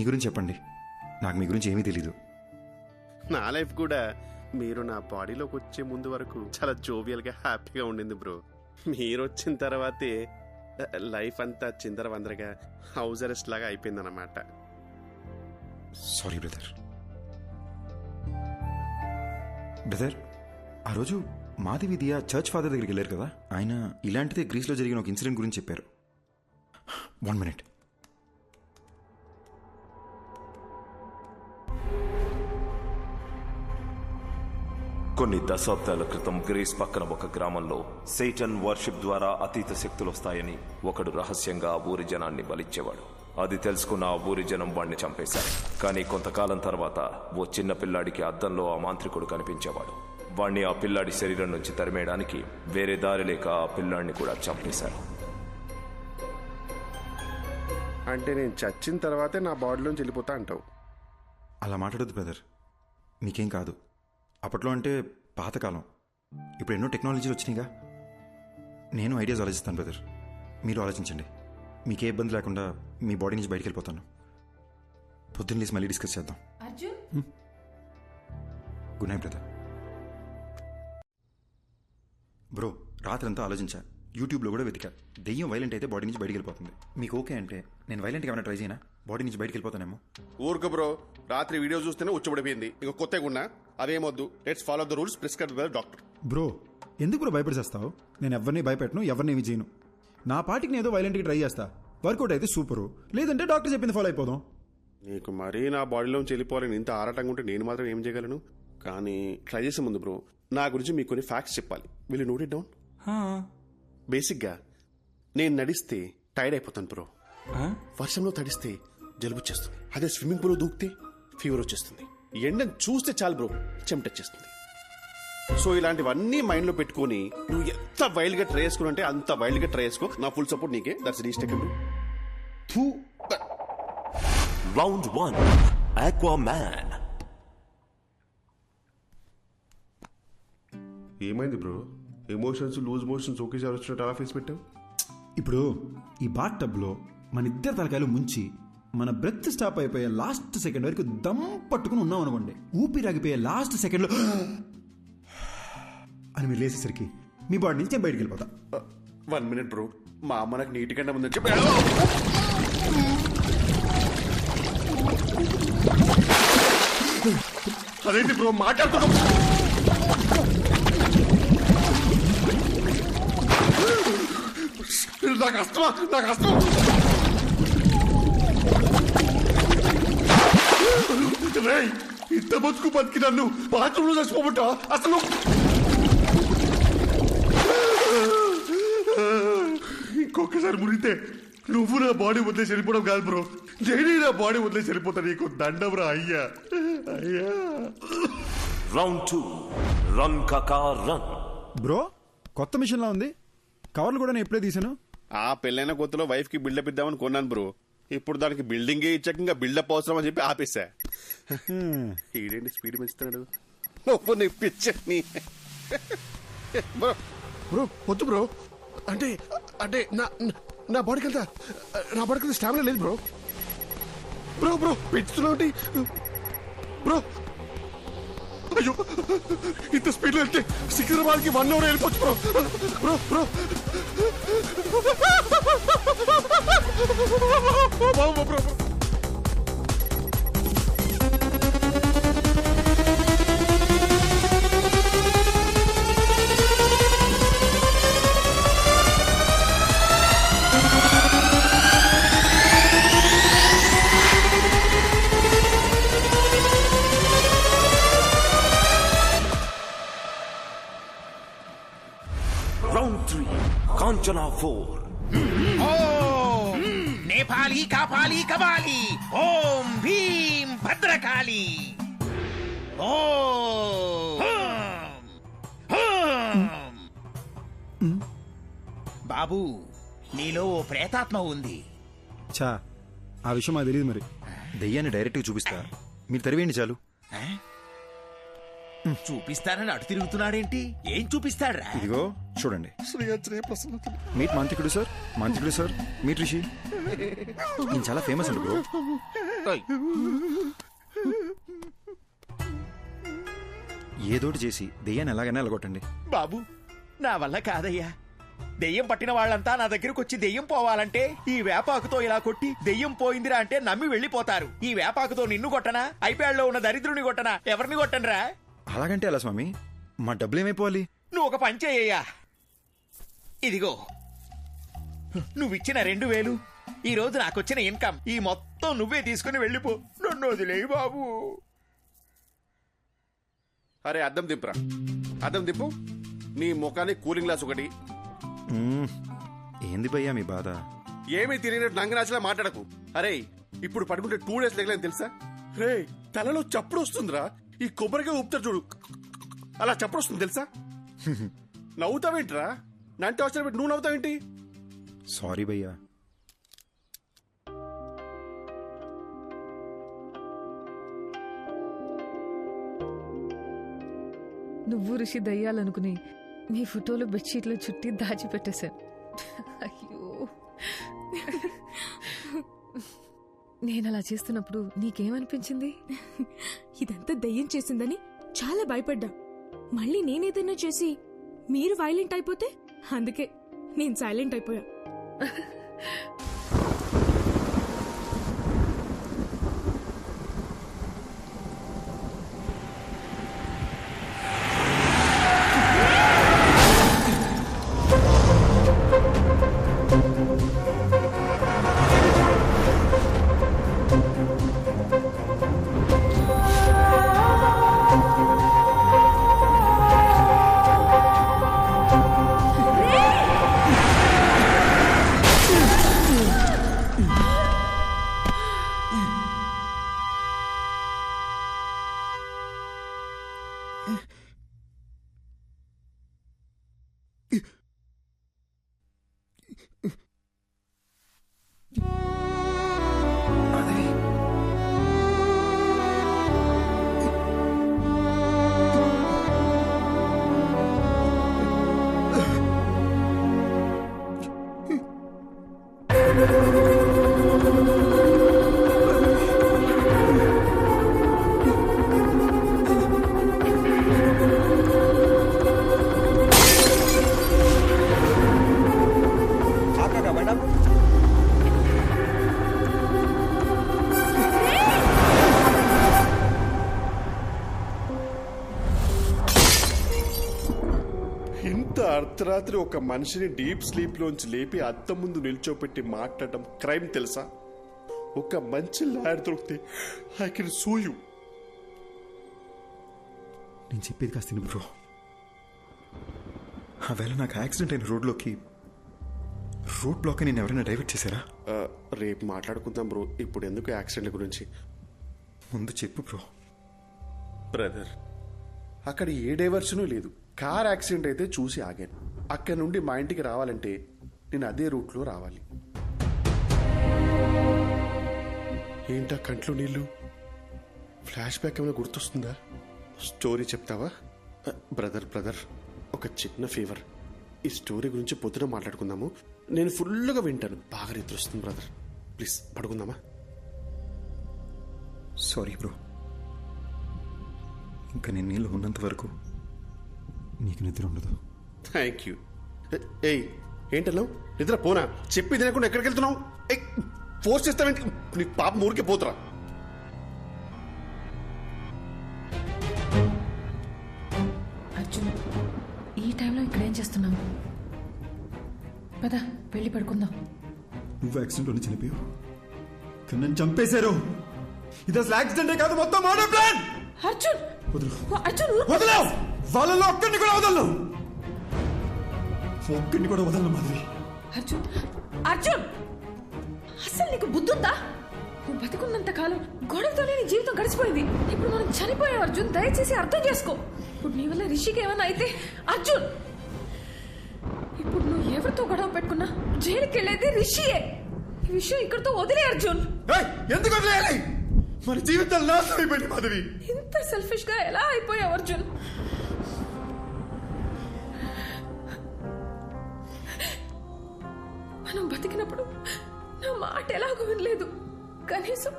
మీ గురించి చెప్పండి. నాకు మీ గురించి ఏమీ తెలీదు. నా లైఫ్ కూడా మీరు నా బాడీలోకి వచ్చే ముందు వరకు చాలా జోవియల్గా హ్యాపీగా ఉండింది బ్రో. మీరు వచ్చిన తర్వాతే లైఫ్ అంతా చిందర వందరగా హౌస్ అరెస్ట్ లాగా అయిపోయిందన్నమాట. Sorry brother. బ్రదర్ ఆ రోజు మాధవి దియా చర్చ్ ఫాదర్ దగ్గరికి వెళ్ళారు కదా? ఆయన ఇలాంటిదే గ్రీస్లో జరిగిన ఒక ఇన్సిడెంట్ గురించి చెప్పారు. One minute. కొన్ని దశాబ్దాల క్రితం గ్రీస్ పక్కన ఒక గ్రామంలో సేటన్ వర్షిప్ ద్వారా అతీత శక్తులు వస్తాయని ఒకడు రహస్యంగా ఆ ఊరి జనాన్ని బలిచ్చేవాడు. అది తెలుసుకున్న ఆ ఊరి జనం వాణ్ణి చంపేశారు. కానీ కొంతకాలం తర్వాత ఓ చిన్న పిల్లాడికి అద్దంలో ఆ మాంత్రికుడు కనిపించేవాడు. వాణ్ణి ఆ పిల్లాడి శరీరం నుంచి తరిమేయడానికి వేరే దారి లేక ఆ పిల్లాడిని కూడా చంపేశారు. అంటే నేను చచ్చిన తర్వాతే నా బాడీలోంచి వెళ్ళిపోతా అంటావు. అలా మాట్లాడొద్దు బ్రదర్. మీకేం కాదు. అప్పట్లో అంటే పాతకాలం. ఇప్పుడు ఎన్నో టెక్నాలజీలు వచ్చినాయిగా. నేను ఐడియాస్ ఆలోచిస్తాను బ్రదర్. మీరు ఆలోచించండి. మీకే ఇబ్బంది లేకుండా మీ బాడీ నుంచి బయటికి వెళ్ళిపోతాను. పొద్దున్న లేసి మళ్ళీ డిస్కస్ చేద్దాం. Arjun? Good night brother. Bro రాత్రంతా ఆలోచించా. యూట్యూబ్లో కూడా వెతికా. దెయ్యం వైలెంట్ అయితే బాడీ నుంచి బయటికి వెళ్ళిపోతుంది. మీకు ఓకే అంటే నేను వైలెంట్గా ఏమైనా ట్రై చేయనా? బాడీ నుంచి బయటికి వెళ్ళిపోతానేమో. ఊరుకు బ్రో. రాత్రి వీడియో చూస్తేనే ఉచ్చబడిపోయింది. ఇంక కొత్తగా ఉన్నా అదేమొద్దు. Let's follow the rules prescribe by doctor bro ఎందుకు బ్రో భయపడిచేస్తావు నేను ఎవరిని భయపెట్టను ఎవరిని ఏమి చేయను. నా పాటికి నేను ఏదో వైలెంట్గా ట్రై చేస్తా. వర్కౌట్ అయితే సూపరు లేదంటే డాక్టర్ చెప్పింది ఫాలో అయిపోదాం. నీకు మరీ నా బాడీలోంచి వెళ్ళిపోవాలని ఇంత ఆరాటంగా ఉంటే నేను మాత్రం ఏం చేయగలను? కానీ ట్రై చేసే ముందు బ్రో నా గురించి మీకు కొన్ని ఫ్యాక్ట్స్ చెప్పాలి. వీళ్ళు నోట్ ఇట్ డౌన్ బేసిక్గా నేను నడిస్తే టైర్డ్ అయిపోతాను బ్రో. వర్షంలో తడిస్తే జలుబు వచ్చేస్తుంది అదే స్విమ్మింగ్ పూల్ దూకితే ఫీవర్ వచ్చేస్తుంది. ఎండను చూస్తే చాలు బ్రో చెమటొచ్చేస్తుంది సో ఇలాంటివన్నీ మైండ్లో పెట్టుకొని నువ్వు ఎంత వైల్డ్గా ట్రై చేసుకుని అంటే అంత వైల్డ్గా ట్రై చేసుకో. నా ఫుల్ సపోర్ట్ నీకే. దట్స్ రీస్టేకబుల్ రౌండ్ వన్ ఆక్వా మ్యాన్ ఏమైంది బ్రో? ఎమోషన్స్ లూజ్ మోషన్స్ ఒకేసారి వచ్చినట్టు అలా ఫేస్ పెట్టావు? ఇప్పుడు ఈ బాత్ టబ్లో మన ఇద్దరు తలకాయలు ముంచి మన బ్రెత్ స్టాప్ అయిపోయే లాస్ట్ సెకండ్ వరకు దమ్ పట్టుకుని ఉన్నాం అనుకోండి. ఊపిరాగిపోయే లాస్ట్ సెకండ్లో అని మీరు లేచేసరికి మీ బాడీ నుంచి బయటికి వెళ్ళిపోతా. వన్ మినిట్ బ్రో మా అమ్మ నాకు నీటి కంటే ముందు చెప్పి. అదేంటి బ్రో మాట్లాడుతున్నా నాకు అస్తమా? నాకు అస్తమా? రేయ్, ఇంత బతుకు బతికి నన్ను బాత్రూంలో చచ్చిపోబట్టా? అసలు ఇంకొకసారి మురిగితే నువ్వు నా బాడీ వదిలేసి వెళ్ళిపోవడం కాదు బ్రో. నేనే నా బాడీ వదిలేసి వెళ్ళిపోతా నీకు. దండం రా అయ్యా. అయ్యా. రౌండ్ టూ రన్ కకా రన్ బ్రో కొత్త మిషన్లా ఉంది? కవర్లు కూడా నేను ఎప్పుడే తీసాను ఆ పెళ్ళైన కొత్తలో వైఫ్కి బిల్డప్ ఇద్దామని కొన్నాను బ్రో. ఇప్పుడు దానికి బిల్డింగ్ ఇచ్చాక ఇంకా బిల్డప్ అవసరం అని చెప్పి ఆపేసా ఈడేంటి స్పీడ్ పెంచుతున్నాడు? నువ్వు నీ. పిచ్చని బ్రో. బ్రో వద్దు బ్రో. అంటే అంటే నా నా బాడీకి అంతా నా బాడీకి స్టామినా లేదు బ్రో. బ్రో బ్రో పెంచుతున్నావు బ్రో అయ్యో ఇంత స్పీడ్ వెళ్తే సికింద్రాబాద్కి వన్ అవర్ వెళ్ళిపోవచ్చు bro. Bro bro bro bro. Round three Kanchana four ఓం నేపాలి కాపాలి కబాలి ఓం భీం భద్రకాళి. ఓం హోం. బాబు నీలో ఓ ప్రేతాత్మ ఉంది. చా ఆ విషయం మాకు తెలియదు మరి. దెయ్యాన్ని డైరెక్ట్గా చూపిస్తా. మీరు తరివేయండి చాలు. చూపిస్తానని అటు తిరుగుతున్నాడేంటి? ఏం చూపిస్తాడ్రా? ఇదిగో చూడండి. మీట్ మాంత్రికుడు సార్ మాంత్రికుడు సార్ మీట్ రిషి. నేను చాలా ఫేమస్ అండి బ్రో. ఏదోటి చేసి దెయ్యాన్ని ఎలాగైనా ఎలగొట్టండి. బాబు నా వల్ల కాదయ్యా. దెయ్యం పట్టిన వాళ్ళంతా నా దగ్గరకు వచ్చి దెయ్యం పోవాలంటే ఈ వేపాకుతో ఇలా కొట్టి దెయ్యం పోయిందిరా అంటే నమ్మి వెళ్ళిపోతారు. ఈ వేపాకుతో నిన్ను కొట్టనా? ఐప్యాడ్లో ఉన్న దరిద్రుని కొట్టనా? ఎవరిని కొట్టనరా? అలాగంటే ఎలా స్వామి? మా డబ్బులు ఏమైపోవాలి నువ్వు ఒక పని చేయ్యా ఇదిగో నువ్విచ్చిన రెండు వేలు ఈ రోజు నాకొచ్చిన ఇన్కమ్ ఈ మొత్తం నువ్వే తీసుకుని వెళ్ళిపో. నన్ను వదిలేయి బాబు. అరే అద్దం దింపురా అద్దం దింపు నీ ముఖానికి కూలింగ్ గ్లాస్ ఒకటి. మ్మ్. ఏంది భయ్యా మీ బాధ? ఏమీ తిరిగినట్టు నంగనాచలా మాట్లాడకు. అరే ఇప్పుడు పడుకుంటే టూ డేస్ లేకలేని తెలుసా? రే తలలో చప్పుడు వస్తుందిరా. ఈ కొబ్బరిగా ఊపుతారు చూడు. అలా చప్పుడు వస్తుంది తెలుసా? నవ్వుతావేంట్రా? నంటే వచ్చిన పెట్టి నువ్వు నవ్వుతావేంటి? సారీ భయ్యా. నువ్వు ఋషి దయ్యాలనుకుని మీ ఫోటోలు బెడ్షీట్లో చుట్టి దాచిపెట్టేశాను అయ్యో. నేను అలా చేస్తున్నప్పుడు నీకేమనిపించింది? ఇదంతా దయ్యం చేసిందని చాలా భయపడ్డా. మళ్ళీ నేనేదైనా చేసి మీరు వైలెంట్ అయిపోతే అందుకే నేను సైలెంట్ అయిపోయా. ఇంత అర్ధరాత్రి ఒక మనిషిని డీప్ స్లీప్ లోంచి లేపి అద్దం ముందు నిల్చోపెట్టి మాట్లాడటం క్రైమ్ తెలుసా? ఒక మంచి లాయర్ దొరికితే ఐ కెన్ సూ యూ. నేను చెప్పేది కాస్త బ్రో. ఆ వేళ నాకు యాక్సిడెంట్ అయిన రోడ్లోకి రోడ్ బ్లాక్ నేను ఎవరైనా డైవర్ట్ చేశారా? రేపు మాట్లాడుకుందాం బ్రో. ఇప్పుడు ఎందుకు యాక్సిడెంట్ గురించి? ముందు చెప్పు బ్రో. బ్రదర్. అక్కడ ఏ డైవర్షను లేదు. కార్ యాక్సిడెంట్ అయితే చూసి ఆగాను. అక్కడ నుండి మా ఇంటికి రావాలంటే నేను అదే రూట్లో రావాలి. ఏంటా కంట్లో నీళ్ళు? ఫ్లాష్ బ్యాక్ ఏమైనా గుర్తొస్తుందా? స్టోరీ చెప్తావా? బ్రదర్ బ్రదర్ ఒక చిన్న ఫీవర్. ఈ స్టోరీ గురించి పొద్దున మాట్లాడుకుందాము. నేను ఫుల్గా వింటాను. బాగా నిద్ర వస్తుంది బ్రదర్. ప్లీజ్ పడుకుందామా? Sorry bro. ఇంకా నేను నీళ్ళు ఉన్నంత వరకు నీకు నిద్ర ఉండదు. థ్యాంక్ యూ ఏయ్ ఏంటన్నావు నిద్ర పోనా? చెప్పి తినకుండా ఎక్కడికి వెళ్తున్నావు? ఫోర్స్ చేస్తావేంటి? నీ పాప ఊరికే పోతురా? అర్జున్ ఈ టైంలో ఇక్కడ ఏం చేస్తున్నావు? పద వెళ్ళి పడుకుందాం. నువ్వు యాక్సిడెంట్లోనే చనిపోయావు. కానీ నన్ను చంపేశారు. ఇది అసలు యాక్సిడెంటే కాదు మొత్తం మర్డర్ ప్లాన్ అర్జున్! వదులు. అర్జున్. వదలవు వాళ్ళలో ఒక్కడిని కూడా వదలను. ఒక్కడిని కూడా వదలను మాధవి. అర్జున్ అర్జున్! అసలు నీకు బుద్ధుందా? నువ్వు బతుకున్నంత కాలం గొడవతోనే నీ జీవితం గడిచిపోయింది. ఇప్పుడు మనం చనిపోయాం అర్జున్. దయచేసి అర్థం చేసుకో. ఇప్పుడు నీ వల్ల రిషికి ఏమైనా అయితే అర్జున్! ఇప్పుడు నువ్వు ఎవరితో గొడవ పెట్టుకున్నా జైలుకి వెళ్ళేది రిషియే. ఈ విషయం ఇక్కడితో వదిలే అర్జున్. ఎందుకు వదిలేయాలి? మన జీవితాలు నాశనం అయిపోయింది మాధవి. ఇంత సెల్ఫిష్గా ఎలా అయిపోయావు అర్జున్? మనం బతికినప్పుడు నా మాట ఎలాగో వినలేదు. కనీసం